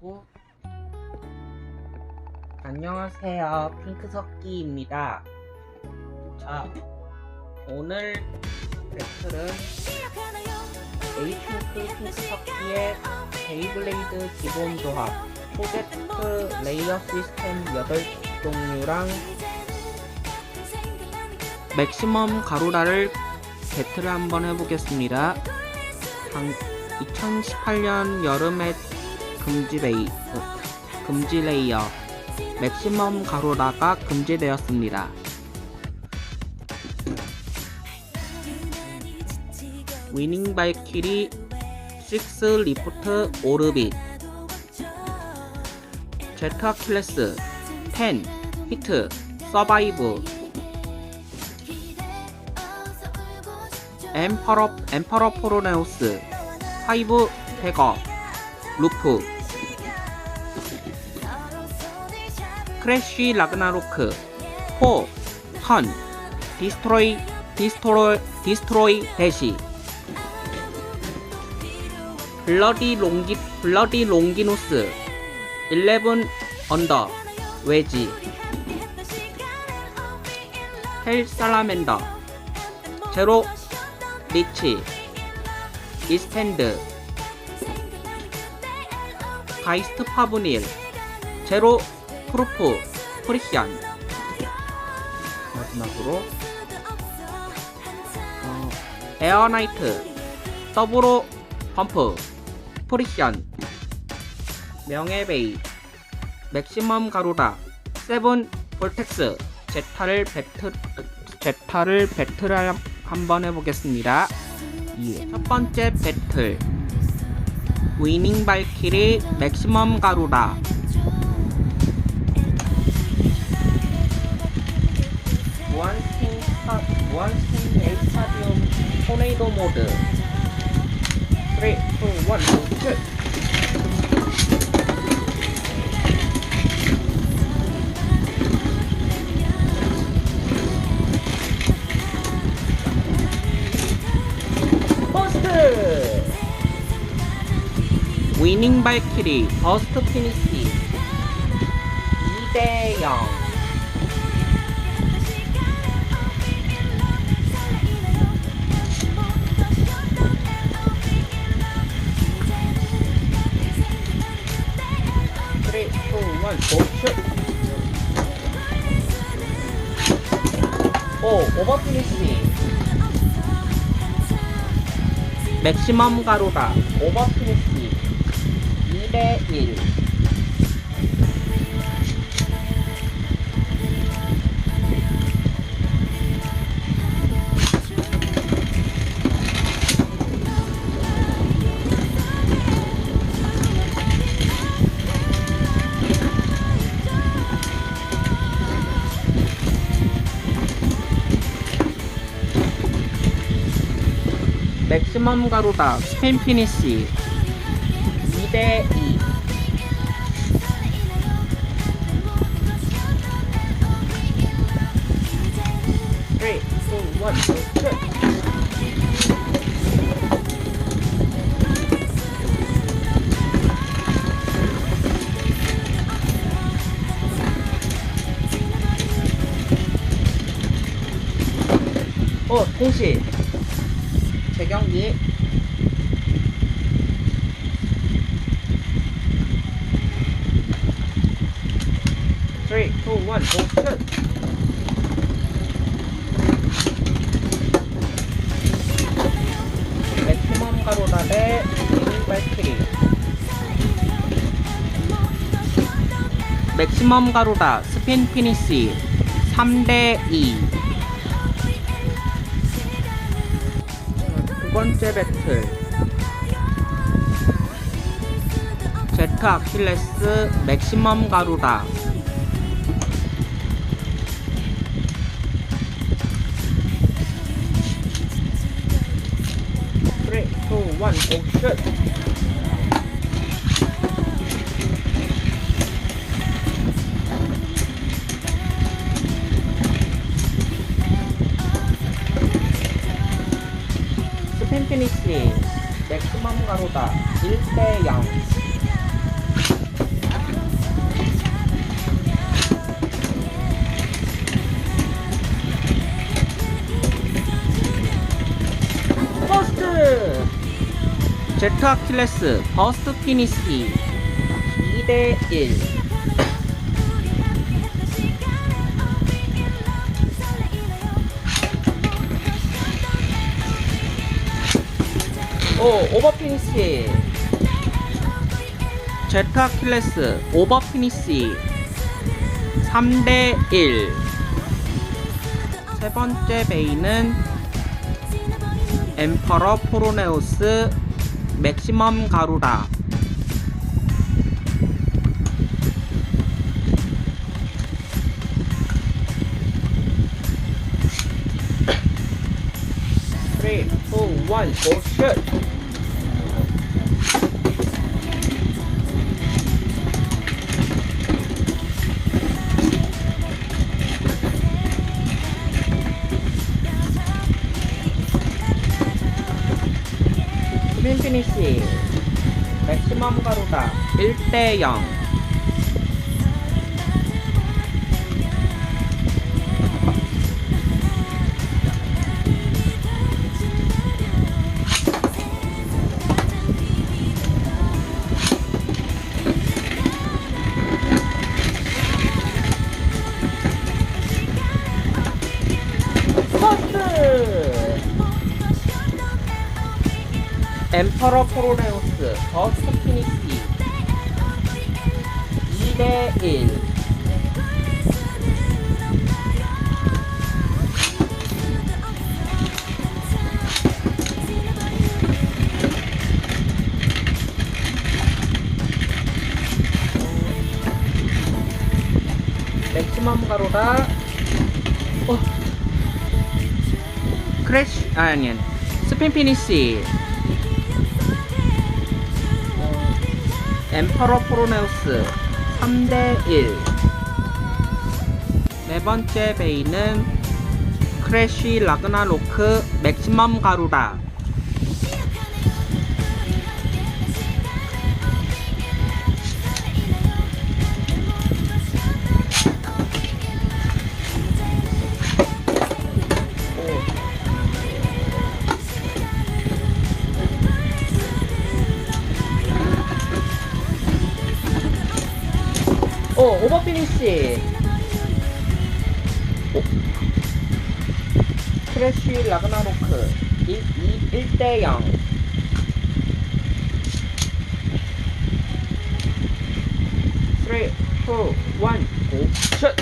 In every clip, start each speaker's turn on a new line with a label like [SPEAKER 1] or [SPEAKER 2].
[SPEAKER 1] 끄고. 안녕하세요. 핑크석기입니다. 자 오늘 배틀은 에이핑크 핑크석기의 베이블레이드 기본 조합 프로젝트 레이어 시스템 8종류랑 맥시멈 가루라를 배틀을 한번 해보겠습니다. 당, 2018년 여름에 금지 레이, 어, 금지 레이어 맥시멈 가로라가 금지되었습니다. 위닝 발키리 6 리프트 오르빗 제트 아킬레스 10 히트 서바이브 엠퍼러 엠퍼러 포로네우스 파이브 백업 루프 크래쉬 라그나로크 포 턴 디스트로이 디스트로이 디스트로이 대시. 블러디 롱기 블러디 롱기누스 11 언더 웨지. 헬 살라멘더 제로 리치 이스탠드. 가이스트 파브닐 제로 프루프 프리시안. 마지막으로 어, 에어나이트 더블로 펌프 프리시안. 명예베이 맥시멈 가루라 세븐 볼텍스. 제타를 배틀 제타를 배틀을 한번 해보겠습니다. 예. 첫 번째 배틀. 위닝 발키리 맥시멈 가루라 무한스팅 델 스타디움 토네이도 모드 3, 2, 1, 슛! 버스트! 위닝 발키리 버스트 피니시 2대0 맥시멈 가로다 오버 피니시 2대1 맥시멈 가루다 스페인 피니시. 2대2 3, 2, 1, 슛! 어, 동시 재경기 Three, two, one, 가로다 대 미니 발키리. 맥시멈 가로다 스핀 피니시 3대2 번째 배틀 제트 아킬레스 맥시멈 가루다 쓰리, 투, 원, 오, 슛! 피니쉬 맥스멈 가로다 1대0 퍼스트! 제트 아킬레스 퍼스트 피니쉬 2대1 오 오버 피니시. 제트 아킬레스 오버 피니시. 3대 1 세 번째 베이는 엠퍼러 포로네우스 맥시멈 가루라. Three! 피니시 맥시멈 가루다. 1대0 엠퍼러 포로네우스 버스트 피니시 2대1 맥시멈 가로다. 어. 크래쉬 아, 아니 아니. 스핀 피니시 엠퍼러 프로네우스 3대1 네 번째 베이는 크래쉬 라그나로크 맥시멈 가루다 오버 피니시. 오. 크래쉬 라그나로크 1, 2, 1대 0. Three, two, one, go, 슛!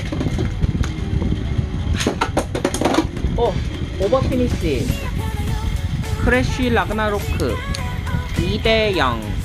[SPEAKER 1] 오, 오버 피니시. 크래쉬 라그나로크 2대 0.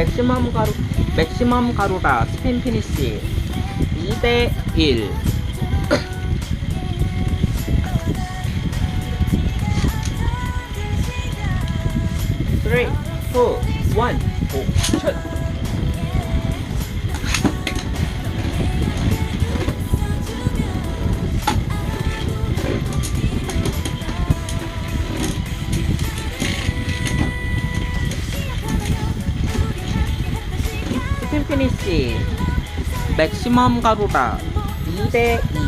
[SPEAKER 1] 맥시멈 가루 맥시멈 가루라 스핀 피니시 2대 1 Three, two, one, go, shoot! 피니시 맥시멈 가루라 2대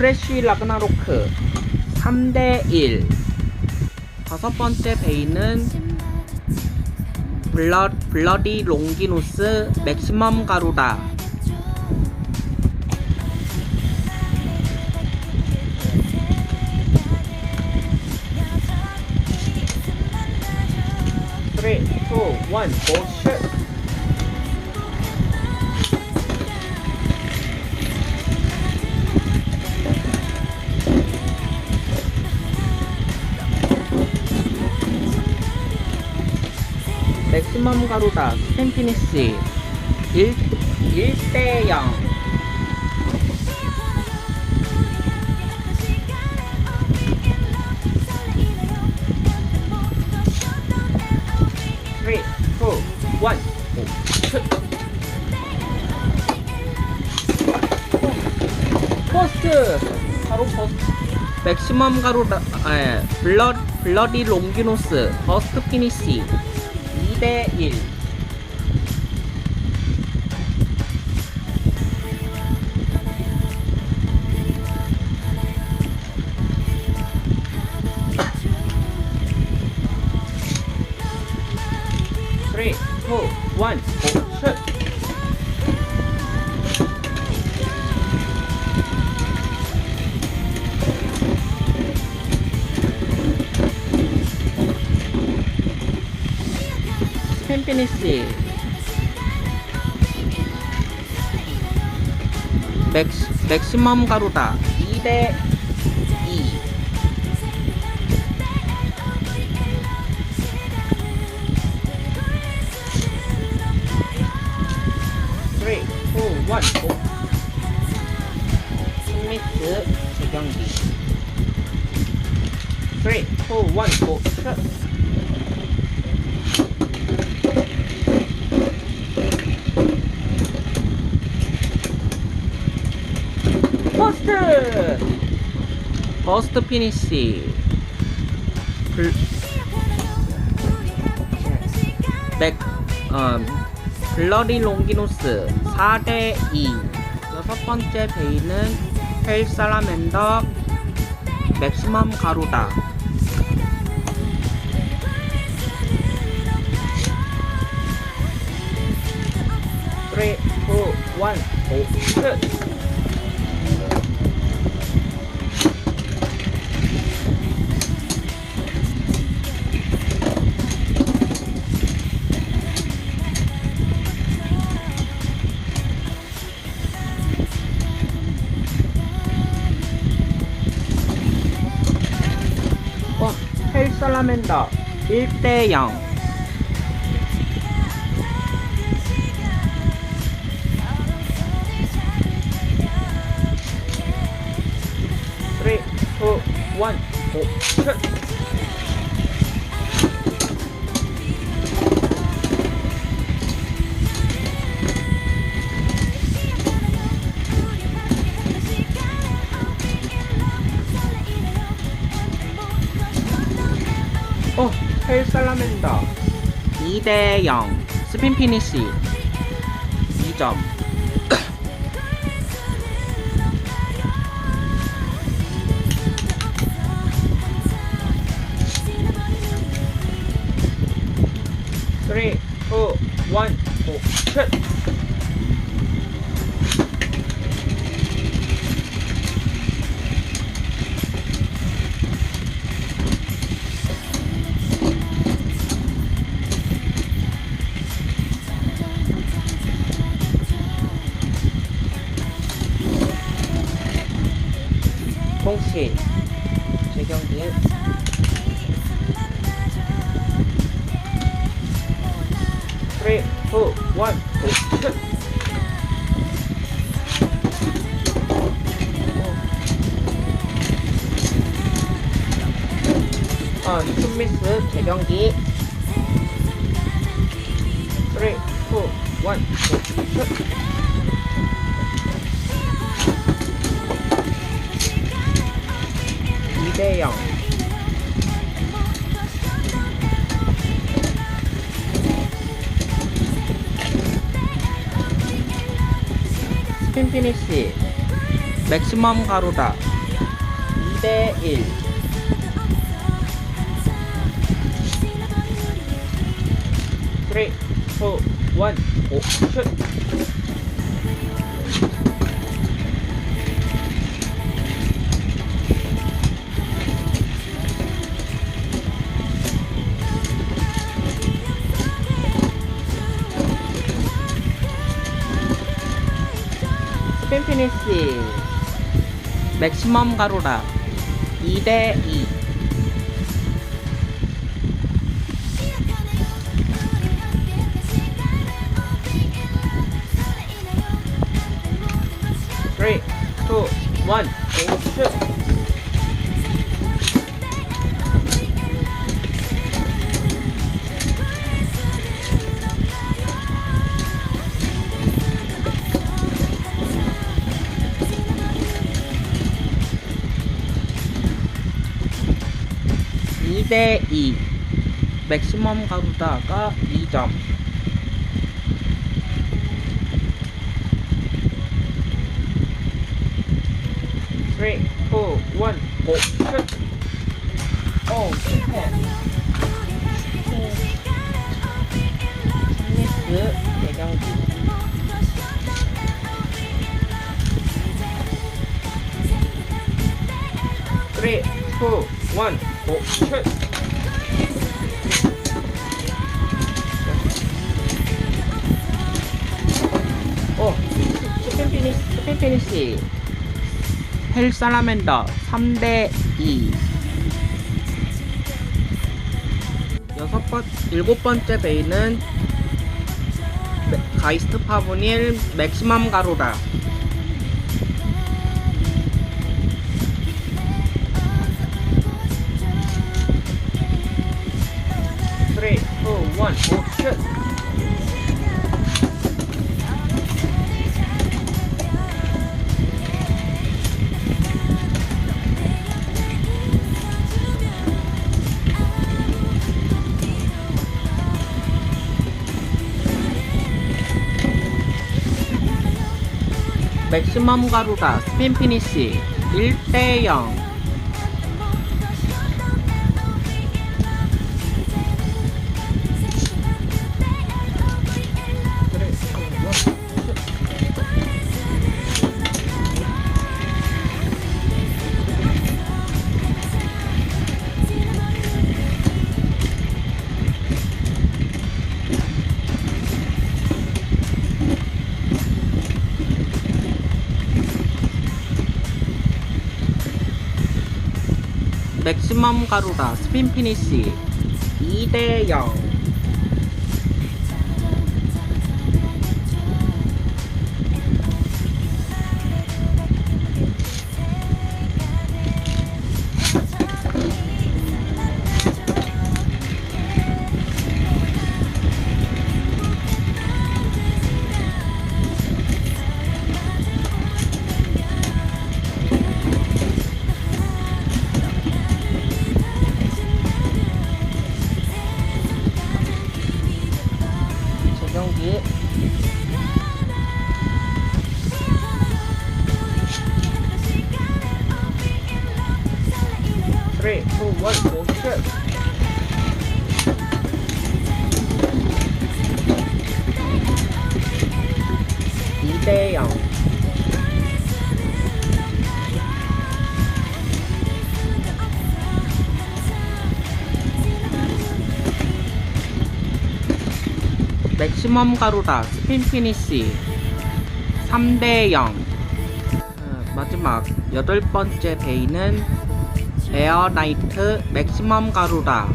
[SPEAKER 1] 크래쉬 라그나로크. 3대1 다섯 번째 베이는 블러, 블러디 롱기누스 맥시멈 가루다. Three! 맥시멈 가루다 스팸 피니시 1, 1대 0 3, 2, 1, 오, 슛! 포스트! 바로 포스트. 맥시멈 가루다, 에, 블러, 블러디 롱기노스, 버스트 피니시. 2대1. 피니시. 맥시, 맥시멈 가루다. 2대 2 3, 2, 1, 고 스미스 재경기. 3, 2, 1, 고 슛! 퍼스트! 퍼스트 피니시. 블... 맥... 어... 블러리 롱기노스 4대2 여섯 번째 베이는 헬 살라멘더 맥시멈 가루다. Three, two, one, 오, 살라멘더 1대0 3, 2, 1, 5, 6 헬 살라멘더 2대 0 스핀 피니시. 2점. 쓰리, 투, 원, 고, 슛! 송씨 최경길 three, four, one, two. 아, 슈미스 재경기. 3, 4, 1, 2, 3. 주세요. 스킨 피니쉬 맥시멈 가루다 2대1 3, 4, 1, 5, 슛! 피니시. 맥시멈 가로라. 2대2 3, 2, 1, 오, 슛! 이대2 맥시멈 가루다가 2점 Three, two, one, go, shoot! 어, 실패. 스미스 대경기. Three, two, one, go, 스핀 피니시, 스핀 피니시. 헬 살라멘더 3대 2. 여섯 번, 일곱 번째 베이는 메- 가이스트 파브닐 맥시멈 가루다. Three! 맥시멈 가루다 스핀 피니시 1대 0 맥시멈 가루다 스핀 피니시 2대 0 2대0 맥시멈 가루다 스핀 피니시. 3대0 어, 마지막 여덟 번째 베이는 에어나이트 맥시멈 가루다.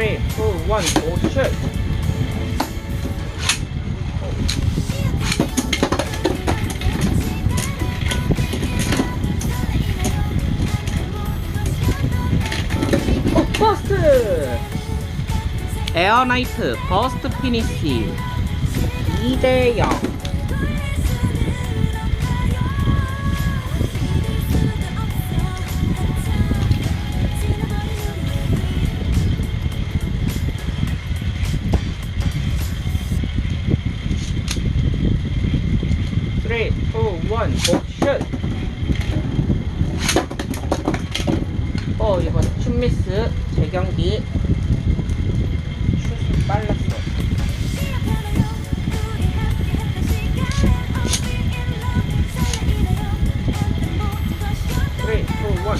[SPEAKER 1] Three, two, one, go shoot! 어, 버스트! 에어나이트 버스트 피니시 2대 0 어, 이번 춤미스 재경기 슛이 빨랐어. Three, two, one!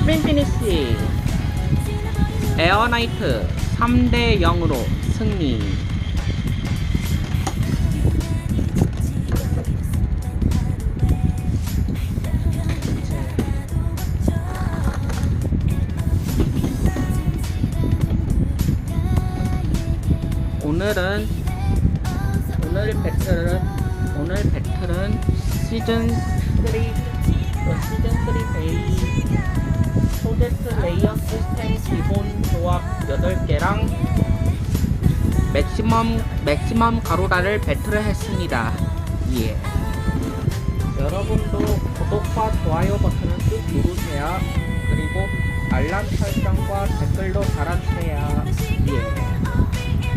[SPEAKER 1] 스핀 피니시 에어나이트 3대 0으로 승리. 오늘은 오늘 배틀은 오늘 배틀은 시즌 3 시즌 3 데이 프로젝트 레이어 시스템 기본 조합 8개랑 맥시멈 맥시멈 가로다를 배틀을 했습니다. 예. 여러분도 구독과 좋아요 버튼을 꾹 누르세요. 그리고 알람 설정과 댓글도 달아주세요. 예.